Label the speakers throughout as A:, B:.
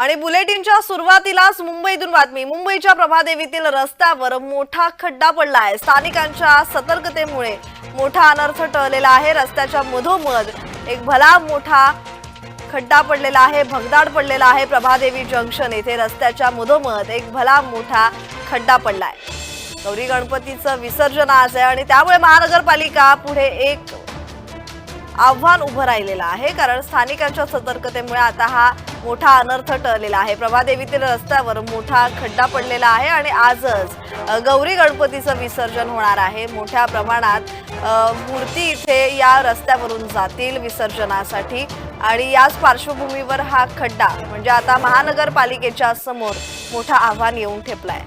A: आणि बुलेटिनच्या सुरुवातीलाच मुंबईतून बातमी. मुंबईच्या प्रभादेवीतील रस्त्यावर मोठा खड्डा पडला आहे. स्थानिकांच्या सतर्कतेमुळे मोठा अनर्थ टळलेला आहे. रस्त्याच्या मधोमध एक भला मोठा खड्डा पडलेला आहे भगदाड पडलेला आहे प्रभादेवी जंक्शन येथे. रस्त्याच्या मधोमध एक भला मोठा खड्डा पडलाय. गौरी गणपतीचं विसर्जन आज आहे आणि त्यामुळे महानगरपालिका पुढे एक आव्हान उभं राहिलेलं आहे. कारण स्थानिकांच्या सतर्कतेमुळे आता हा मोठा अनर्थ टळलेला आहे. प्रभादेवीतील रस्त्यावर मोठा खड्डा पडलेला आहे आणि आजच गौरी गणपतीचं विसर्जन होणार आहे. मोठ्या प्रमाणात मूर्ती इथे या रस्त्यावरून जातील विसर्जनासाठी आणि याच पार्श्वभूमीवर हा खड्डा म्हणजे आता महानगरपालिकेच्या समोर मोठं आव्हान येऊन ठेपलाय.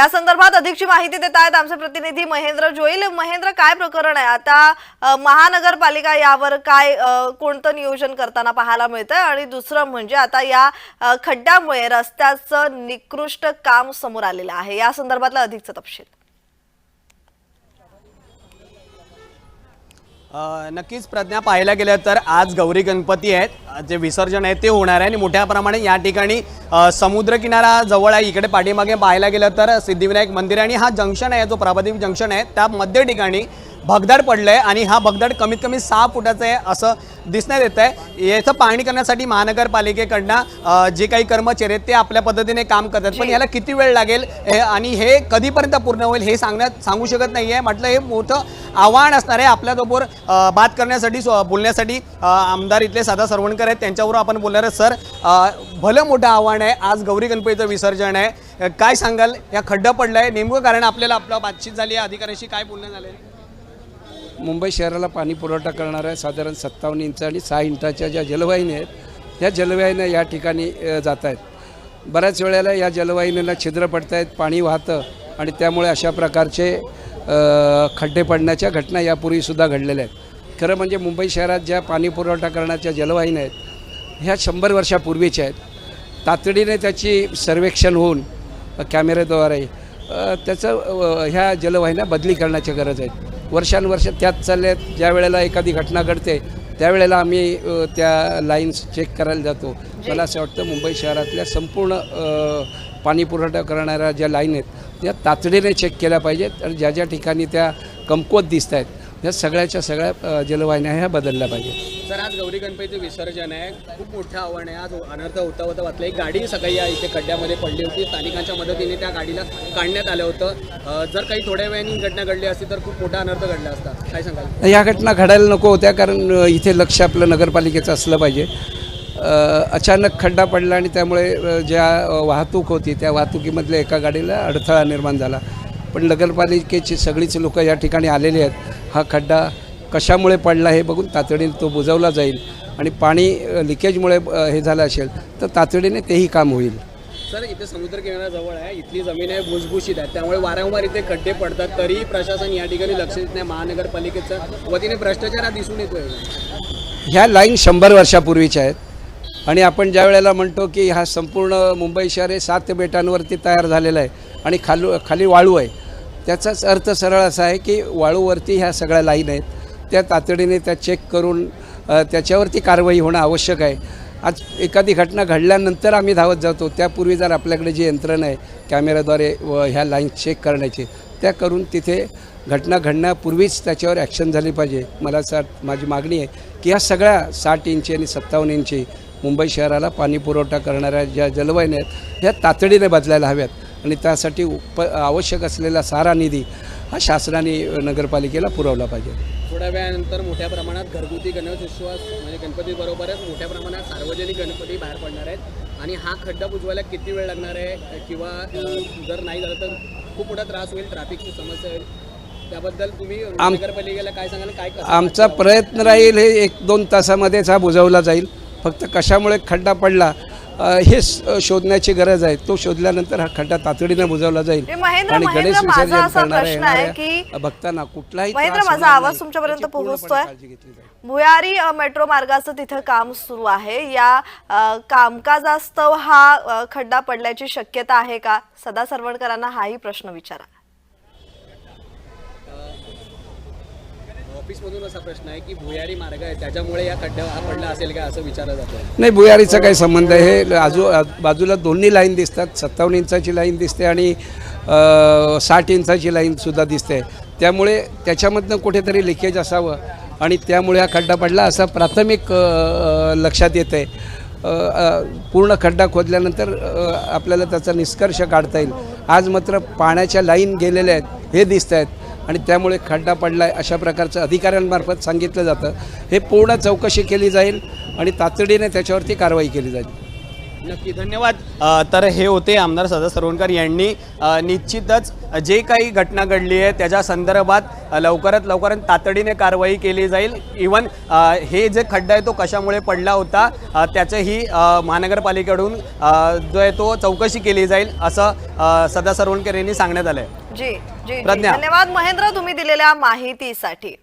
A: या संदर्भात अधिकची माहिती देत आहेत आमचे प्रतिनिधी महेंद्र जोईल. महेंद्र काय प्रकरण आहे? आता महानगरपालिका यावर काय कोणतं नियोजन करताना पाहायला मिळतंय? आणि दुसरं म्हणजे आता या खड्ड्यामुळे रस्त्याचं निकृष्ट काम समोर आलेलं आहे. या संदर्भातला अधिकचा तपशील.
B: नक्कीच प्रज्ञा पाहायला गेलं तर आज गौरी गणपती आहेत. जे विसर्जन आहे ते होणार आहे आणि मोठ्या प्रमाणे या ठिकाणी समुद्रकिनारा जवळ आहे. इकडे पाठीमागे पाहायला गेलं तर सिद्धिविनायक मंदिर आणि हा जंक्शन आहे जो प्रभादेवी जंक्शन आहे. त्या मध्य ठिकाणी भगदाड पडलं आहे आणि हा भगदाड कमीत कमी सहा फुटाचं आहे असं दिसण्यात येत आहे. याचं पाहणी करण्यासाठी महानगरपालिकेकडनं जे काही कर्मचारी आहेत ते आपल्या पद्धतीने काम करतात. पण याला किती वेळ लागेल? हे- आणि हे कधीपर्यंत पूर्ण होईल हे सांगण्यात सांगू शकत नाही आहे म्हटलं हे मोठं आव्हान असणार आहे आपल्याबरोबर अ, बात करण्यासाठी बोलण्यासाठी आमदार इथले साधा सरवणकर आहेत. त्यांच्यावर आपण बोलणार आहे सर भलं मोठं आव्हान आहे. आज गौरी गणपतीचं विसर्जन आहे. काय सांगाल? या खड्डा पडला आहे नेमकं कारण आपल्याला आपलं बातचीत झाली आहे. अधिकाऱ्याशी काय बोलणं झालं आहे
C: मुंबई शहराला पाणी पुरवठा करणाऱ्या साधारण सत्तावन्न इंच आणि सहा इंचाच्या ज्या जलवाहिनी आहेत ह्या जलवाहिन्या या ठिकाणी जात आहेत. बऱ्याच वेळेला या जलवाहिनीला छिद्र पडत आहेत पाणी वाहतं आणि त्यामुळे अशा प्रकारचे खड्डे पडण्याच्या घटना यापूर्वीसुद्धा घडलेल्या आहेत. खरं म्हणजे मुंबई शहरात ज्या पाणी पुरवठा करण्याच्या जलवाहिन्या आहेत ह्या शंभर वर्षापूर्वीच्या आहेत. तातडीने त्याची सर्वेक्षण होऊन कॅमेऱ्याद्वारे त्याचं ह्या जलवाहिन्या बदली करण्याची गरज आहे. वर्षानुवर्ष त्यात चालले आहेत ज्या वेळेला एखादी घटना घडते त्यावेळेला आम्ही त्या लाईन्स चेक करायला जातो. मला असं वाटतं मुंबई शहरातल्या संपूर्ण पाणीपुरवठा पाणी पुरवठा करणाऱ्या ज्या लाईन आहेत त्या तातडीने चेक केल्या पाहिजेत. आणि ज्या ज्या ठिकाणी त्या कमकुवत दिसत आहेत ह्या सगळ्याच्या सगळ्या जलवाहिन्या ह्या बदलल्या पाहिजेत.
B: सर आज गौरी गणपतीचं विसर्जन आहे. खूप मोठं आव्हान आहे. आज अनर्थ होता होता वाचलं एक गाडी सकाळी या इथे खड्ड्यामध्ये पडली होती. स्थानिकांच्या मदतीने त्या गाडीला काढण्यात आलं होतं. अ, जर काही थोड्या वेळाने ही घटना घडली असती तर खूप मोठा अनर्थ घडला असता. काय सांगाल?
C: ह्या घटना घडायला नको होत्या कारण अ, इथे लक्ष आपलं नगरपालिकेचं असलं पाहिजे. अ, अचानक खड्डा पडला आणि त्यामुळे अ, ज्या अ, वाहतूक होती त्या वाहतुकीमधल्या एका गाडीला अडथळा निर्माण झाला. पण नगरपालिकेची सगळीच लोक या ठिकाणी आलेली आहेत. हा खड्डा कशामुळे पडला हे बघून तातडीने तो बुजवला जाईल आणि पाणी लिकेजमुळे हे झालं असेल तर तातडीने तेही काम होईल.
B: सर इथे समुद्र किनाऱ्याजवळ आहे. इथली जमीन आहे भुसभुशीत आहे. त्यामुळे वारंवार इथे खड्डे पडतात. तरीही प्रशासन या ठिकाणी लक्ष देत नाही. महानगरपालिकेच्या वतीने भ्रष्टाचार हा दिसून येतोय.
C: ह्या लाईन शंभर वर्षापूर्वीच्या आहेत. आणि आपण ज्या वेळेला म्हणतो की हा संपूर्ण मुंबई शहर हे सात बेटांवरती तयार झालेलं आहे आणि खालू खाली वाळू आहे. त्याचाच अर्थ सरळ असा आहे की वाळूवरती ह्या सगळ्या लाईन आहेत. त्या तातडीने त्या चेक करून त्याच्यावरती कारवाई होणं आवश्यक आहे. आज एखादी घटना घडल्यानंतर आम्ही धावत जातो. त्यापूर्वी जर आपल्याकडे जी यंत्रणा आहे कॅमेऱ्याद्वारे व ह्या लाईन चेक करण्याची त्या करून तिथे घटना घडण्यापूर्वीच त्याच्यावर ॲक्शन झाली पाहिजे. मला असं माझी मागणी आहे की ह्या सगळ्या साठ इंची आणि सत्तावन्न इंची मुंबई शहराला पाणी पुरवठा करणाऱ्या ज्या जलवाहिन्या आहेत ह्या तातडीने बदलायला हव्यात. आणि त्यासाठी उप आवश्यक असलेला सारा निधी हा शासनाने नगरपालिकेला पुरवला पाहिजे.
B: थोड्या वेळानंतर मोठ्या प्रमाणात घरगुती गणेश विश्वास म्हणजे गणपती बरोबरच मोठ्या प्रमाणात सार्वजनिक गणपती बाहेर पडणार आहेत. आणि हा खड्डा बुजवायला किती वेळ लागणार आहे? किंवा जर नाही झालं तर खूप मोठा त्रास होईल ट्रॅफिकची समस्या होईल. त्याबद्दल तुम्ही नगरपालिकेला काय सांगाल? काय
C: आमचा प्रयत्न राहील हे एक दोन तासामध्येच हा बुजवला जाईल. फक्त कशामुळे खड्डा पडला हे शोधण्याची गरज आहे. तो शोधल्यानंतर हा खड्डा तातडीने बुजवला जाईल. आणि गणेश
A: माझा
C: विसर्जन
A: असा
C: करणाऱ्या
A: प्रश्न आहे
C: येणाऱ्या
A: की-
C: भक्तांना कुठलाही
A: माझा आवाज तुमच्यापर्यंत पोहोचतोय? भुयारी मेट्रो मार्गाचं तिथं काम सुरू आहे. या कामकाजास्तव हा खड्डा पडल्याची शक्यता आहे का? सदा सरवणकरांना हाही प्रश्न विचारा.
B: ऑफिसमधून असा प्रश्न आहे की भुयारी मार्ग आहे त्याच्यामुळे या खड्ड्यावर हा पडला असेल का असं विचारलं जातं?
C: नाही भुयारीचा काही संबंध आहे. हे आजू बाजूला दोन्ही लाईन दिसतात. सत्तावन्न इंचाची लाईन दिसते आणि साठ इंचाची लाईनसुद्धा दिसते. त्यामुळे त्याच्यामधनं कुठेतरी लिकेज असावं आणि त्यामुळे हा खड्डा पडला असं प्राथमिक लक्षात येतं आहे पूर्ण खड्डा खोदल्यानंतर आपल्याला त्याचा निष्कर्ष काढता येईल. आज मात्र पाण्याच्या लाईन गेलेल्या आहेत हे दिसत आहेत आणि त्यामुळे खड्डा पडला आहे अशा प्रकारचं अधिकाऱ्यांमार्फत सांगितलं जातं. हे पूर्ण चौकशी केली जाईल आणि तातडीने त्याच्यावरती कारवाई केली जाईल.
B: नक्की धन्यवाद. तर हे होते आमदार सदा सरवणकर यांनी. निश्चितच जे काही घटना घडली आहे त्याच्या संदर्भात लवकरात लवकर तातडीने कारवाई केली जाईल. इवन हे जे खड्डा आहे तो कशामुळे पडला होता त्याचंही महानगरपालिकेकडून जो आहे तो चौकशी केली जाईल असं सदा सरवणकर यांनी सांगण्यात आलं आहे
A: जी जी जी. धन्यवाद महेंद्र तुम्ही दिलेल्या माहितीसाठी